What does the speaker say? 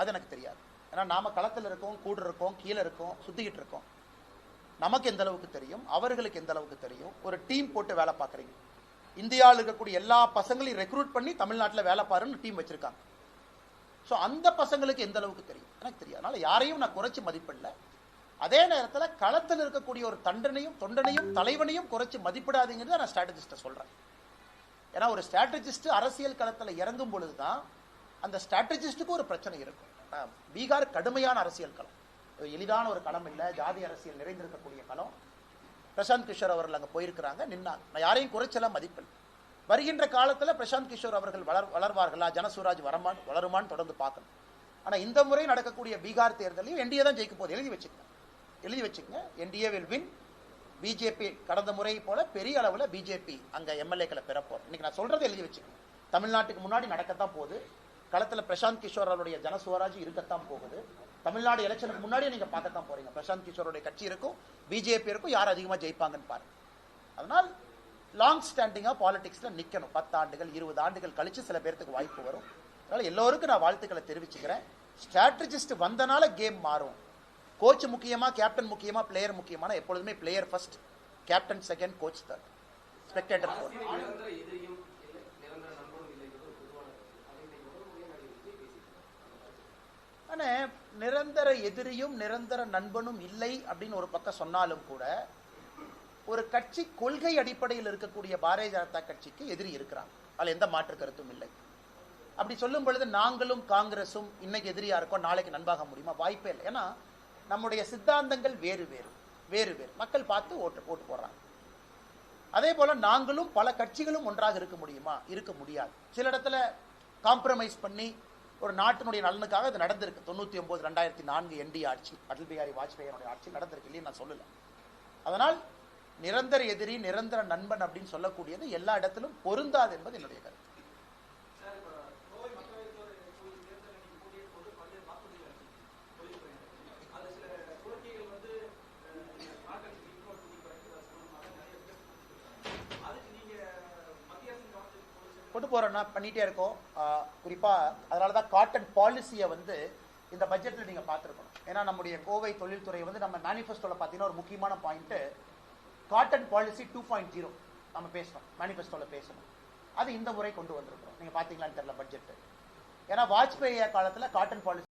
அது எனக்கு தெரியாது. ஏன்னா நாம களத்தில் இருக்கோம் கூட இருக்கோம் கீழே இருக்கோம் சுத்திக்கிட்டு இருக்கோம். நமக்கு எந்த அளவுக்கு தெரியும்? அவர்களுக்கு எந்த அளவுக்கு தெரியும்? ஒரு டீம் போட்டு வேலை பார்க்குறீங்க. இந்தியாவில் இருக்கக்கூடிய எல்லா பசங்களையும் ரெக்ரூட் பண்ணி தமிழ்நாட்டில் வேலை பாருன்னு டீம் வச்சிருக்காங்க. ஸோ அந்த பசங்களுக்கு எந்த அளவுக்கு தெரியும்? எனக்கு தெரியாது. அதனால யாரையும் நான் குறைச்சி மதிப்பிடல. அதே நேரத்தில் களத்தில் இருக்கக்கூடிய ஒரு தண்டனையும் தொண்டனையும் தலைவனையும் குறைச்சி மதிப்பிடாதீங்கிறத நான் ஸ்ட்ராட்டஜிஸ்ட்டை சொல்கிறேன் ஏன்னா ஒரு ஸ்ட்ராட்டஜிஸ்ட் அரசியல் களத்தில் இறங்கும் பொழுது தான் அந்த ஸ்ட்ராட்டஜிஸ்ட்டுக்கு ஒரு பிரச்சனை இருக்கும். ஆஹ் பீகார் கடுமையான அரசியல் களம். எளிதான ஒரு களம் இல்லை ஜாதி அரசியல் நிறைந்திருக்கக்கூடிய களம். பிரசாந்த் கிஷோர் அவர்கள் அங்கே போயிருக்கிறாங்க நின்னாங்க. நான் யாரையும் குறைச்சலாம் மதிப்பில்லை. வருகின்ற காலத்தில் பிரசாந்த் கிஷோர் அவர்கள் வளர் வளர்வார்களா ஜனசுராஜ் வரமான் வளருமான்னு தொடர்ந்து பார்க்கணும். ஆனால் இந்த முறை நடக்கக்கூடிய பீகார் தேர்தலையும் என்டிஏ தான் ஜெயிக்க போகுது. எழுதி வச்சுக்கங்க. எழுதி வச்சுக்கங்க. என்டிஏ வில் வின் பிஜேபி கடந்த முறை போல பெரிய அளவில் பிஜேபி அங்கே எம்எல்ஏக்களை பெறப்போம் இன்னைக்கு நான் சொல்றதை எழுதி வச்சுக்கணும். தமிழ்நாட்டுக்கு முன்னாடி நடக்கத்தான் போகுது. களத்தில் பிரசாந்த் கிஷோர் அவருடைய ஜனசுவராஜ் இருக்கத்தான் போகுது. தமிழ்நாடு எலெக்ஷனுக்கு முன்னாடியே நீங்க பார்க்கத்தான் போறீங்க. பிரசாந்த் கிஷோருடைய கட்சி இருக்கும் பிஜேபி இருக்கும் யார் அதிகமாக ஜெயிப்பாங்கன்னு பாருங்க. அதனால் லாங் ஸ்டாண்டிங்காக பாலிடிக்ஸில் நிற்கணும் பத்து ஆண்டுகள் இருபது ஆண்டுகள் கழிச்சு சில பேர்த்துக்கு வாய்ப்பு வரும். அதனால் எல்லோருக்கும் நான் வாழ்த்துக்களை தெரிவிச்சுக்கிறேன். ஸ்ட்ராட்டஜிஸ்ட் வந்தனால கேம் மாறும். கோச் முக்கியமாக கேப்டன் முக்கியமாக பிளேயர் முக்கியமான எப்பொழுதுமே player first captain second coach third spectator fourth நிரந்தர எதிரியும் இல்லை நிரந்தர நண்பனும் இல்லைங்கிறது ஒரு பொதுவான கருத்து. அதை இன்னைக்கு முதல் முறையாக நடிகர் விஜய் அதனால நிரந்தர எதிரியும் நிரந்தர நண்பனும் இல்லை அப்படின்னு ஒரு பக்கம் சொன்னாலும் கூட ஒரு கட்சி கொள்கை அடிப்படையில் இருக்கக்கூடிய பாரதிய ஜனதா கட்சிக்கு எதிரி இருக்கிறாங்க. அதில் எந்த மாற்று கருத்தும் இல்லை. அப்படி சொல்லும் பொழுது நாங்களும் காங்கிரஸும் இன்னைக்கு எதிரியா இருக்கோம் நாளைக்கு நண்பாக முடியுமா? வாய்ப்பே இல்லை. ஏன்னா நம்முடைய சித்தாந்தங்கள் வேறு வேறு வேறு வேறு. மக்கள் பார்த்து ஓட்டு ஓட்டு போடுறாங்க. அதே போல நாங்களும் பல கட்சிகளும் ஒன்றாக இருக்க முடியுமா? இருக்க முடியாது. சில இடத்துல காம்ப்ரமைஸ் பண்ணி ஒரு நாட்டினுடைய நலனுக்காக அது நடந்திருக்கு. தொண்ணூத்தி ஒன்பது ரெண்டாயிரத்தி நான்கு என்டி ஆட்சி அடல் பிகாரி வாஜ்பேயினுடைய ஆட்சி நடந்திருக்கு இல்லைன்னு நான் சொல்லலை. அதனால் நிரந்தர எதிரி நிரந்தர நண்பன் அப்படின்னு சொல்லக்கூடியது எல்லா இடத்திலும் பொருந்தாது என்பது என்னுடைய கருத்து. கொண்டு போறோம்னா பண்ணிட்டே இருக்கோம். குறிப்பாக குறிப்பா அதனால தான் காட்டன் பாலிசியை வந்து இந்த பட்ஜெட்ல நீங்க பார்த்துருக்கணும். ஏன்னா நம்முடைய கோவை தொழில்துறை வந்து நம்ம மேனிஃபெஸ்டோல பார்த்தீங்கன்னா ஒரு முக்கியமான point cotton policy two point zero நம்ம பேசணும் மேனிஃபெஸ்டோல பேசணும். அது இந்த முறை கொண்டு வந்திருக்கிறோம். நீங்க பாத்தீங்களான்னு தெரியல பட்ஜெட் ஏன்னா வாஜ்பேயி காலத்துல காட்டன் பாலிசி